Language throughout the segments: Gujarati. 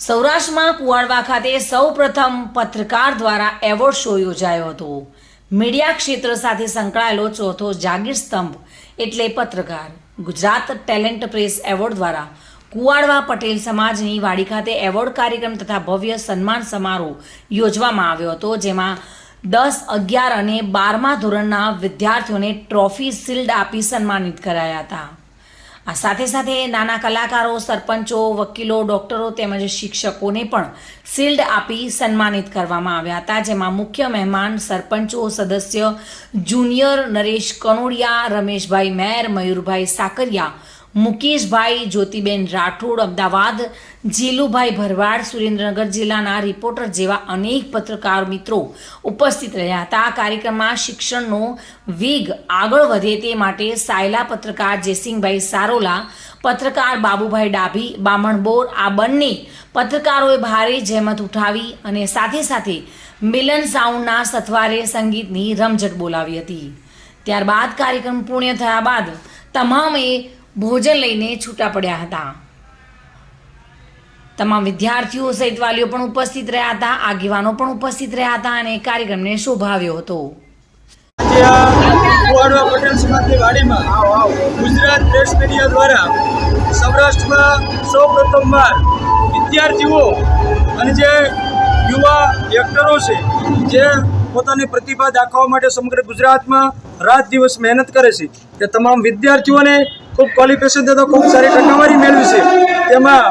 સૌરાષ્ટ્રમાં કુવાડવા ખાતે સૌપ્રથમ પત્રકાર દ્વારા એવોર્ડ શો યોજાયો હતો. મીડિયા ક્ષેત્ર સાથે સંકળાયેલો ચોથો જાગીર સ્તંભ એટલે પત્રકાર. ગુજરાત ટેલેન્ટ પ્રેસ એવોર્ડ દ્વારા કુવાડવા પટેલ સમાજની વાડી ખાતે એવોર્ડ કાર્યક્રમ તથા ભવ્ય સન્માન સમારોહ યોજવામાં આવ્યો હતો, જેમાં દસ, અગિયાર અને બારમા ધોરણના વિદ્યાર્થીઓને ટ્રોફી શિલ્ડ આપી સન્માનિત કરાયા હતા. આ સાથે સાથે નાના કલાકારો, સરપંચો, વકીલો, ડોક્ટરો તેમજ શિક્ષકોને પણ શિલ્ડ આપી સન્માનિત કરવામાં આવ્યા હતા, જેમાં મુખ્ય મહેમાન સરપંચો, સદસ્ય, જુનિયર નરેશ કનોડિયા, રમેશભાઈ મેર, મયુરભાઈ સાકરિયા મુકેશભાઈ, જ્યોતિબેન રાઠોડ, અમદાવાદ, જીલુભાઈ ભરવાડ, સુરેન્દ્રનગર જિલ્લાના રિપોર્ટર જેવા અનેક પત્રકાર મિત્રો ઉપસ્થિત રહ્યા હતા. આ કાર્યક્રમમાં શિક્ષણનો વેગ આગળ વધે તે માટે સાયલા પત્રકાર જયસિંહભાઈ સારોલા, પત્રકાર બાબુભાઈ ડાભી બામણબોર આ બંને પત્રકારોએ ભારે જહેમત ઉઠાવી અને સાથે સાથે મિલન સાઉન્ડના સથવારે સંગીતની રમઝટ બોલાવી હતી. ત્યારબાદ કાર્યક્રમ પૂર્ણ થયા બાદ તમામે ભોજન લઈને છૂટા પડ્યા હતા. તમામ વિદ્યાર્થીઓ સહિત વાલીઓ પણ ઉપસ્થિત રહ્યા હતા, આગેવાનો પણ ઉપસ્થિત રહ્યા હતા અને કાર્યક્રમને શોભાવ્યો હતો. પટેલ સમાજની વાડીમાં ગુજરાત પ્રેસ મીડિયા દ્વારા સૌરાષ્ટ્રમાં સૌ પ્રથમવાર વિદ્યાર્થીઓ અને જે યુવા એક્ટરો છે, જે પોતાની પ્રતિભા દાખવવા માટે સમગ્ર ગુજરાતમાં રાત દિવસ મહેનત કરે છે, તે તમામ વિદ્યાર્થીઓને ખૂબ ક્વોલિફિકેશન થતાં ખૂબ સારી ટકાવારી મેળવી છે. તેમાં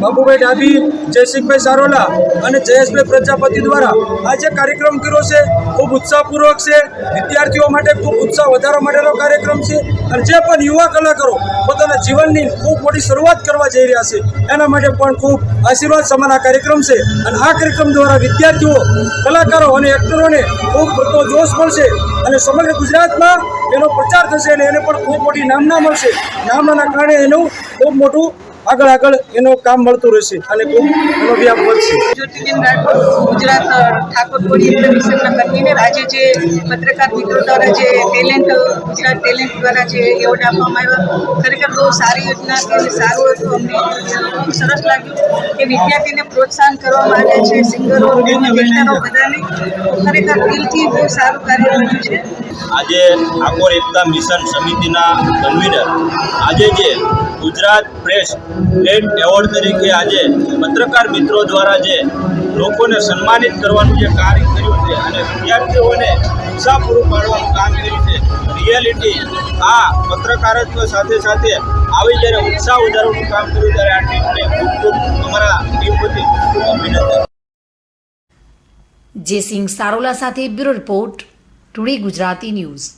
બાબુભાઈ ડાભી જયસિંહભાઈ સારોલા અને જયેશભાઈ પ્રજાપતિ દ્વારા આ જે કાર્યક્રમ કર્યો છે. ખૂબ ઉત્સાહપૂર્વક છે. વિદ્યાર્થીઓ માટે ખૂબ ઉત્સાહ વધારવા માટેનો કાર્યક્રમ છે. અને જે પણ યુવા કલાકારો પોતાના જીવનની ખૂબ મોટી શરૂઆત કરવા જઈ રહ્યા છે, એના માટે પણ ખૂબ આશીર્વાદ સમાન આ કાર્યક્રમ છે. અને આ કાર્યક્રમ દ્વારા વિદ્યાર્થીઓ, કલાકારો અને એક્ટરોને ખૂબ પૂરતો જોશ મળશે અને સમગ્ર ગુજરાતમાં એનો પ્રચાર થશે અને એને પણ ખૂબ મોટી નામના મળશે. નામનાના કારણે એનું ખૂબ મોટું આગળ આગળ એનું કામ મળતું રહેશે અને ખૂબ એનો વ્યાપ વધશે. જ્યોતિબેન રાઠોડ ગુજરાત ઠાકોર કોળી એક્ઝિબિશનના કન્વીનર આજે જે પત્રકાર મિત્રો દ્વારા જે ટેલેન્ટ ગુજરાત ટેલેન્ટ દ્વારા જે એવોર્ડ આપવામાં આવ્યો ખરેખર બહુ સારી યોજના છે અને સારું હતું અમને. બહુ સરસ લાગ્યું કે વિદ્યાર્થીને પ્રોત્સાહન કરવામાં આવ્યા છે સિંગરો બધાને ખરેખર દિલથી બહુ સારું કાર્ય કર્યું છે. આજે ઠાકોર એકતા મિશન સમિતિના કન્વીનર આજે જે ગુજરાત પ્રેસ પ્લેટ એવોર્ડ તરીકે આજે પત્રકાર મિત્રો દ્વારા જે લોકોને સન્માનિત કરવાનું જે કાર્ય કર્યું છે અને વિદ્યાર્થીઓને ઉત્સાહ પૂરું પાડવાનું કામ કર્યું છે રિયાલિટી આ પત્રકારત્વ સાથે સાથે આવી જ્યારે ઉત્સાહ વધારવાનું કામ કર્યું ત્યારે આ ટીમને ખૂબ ખૂબ અમારા ટીમ વતી અભિનંદન. જયસિંહ સારોલા સાથે bureau report, today Gujarati news.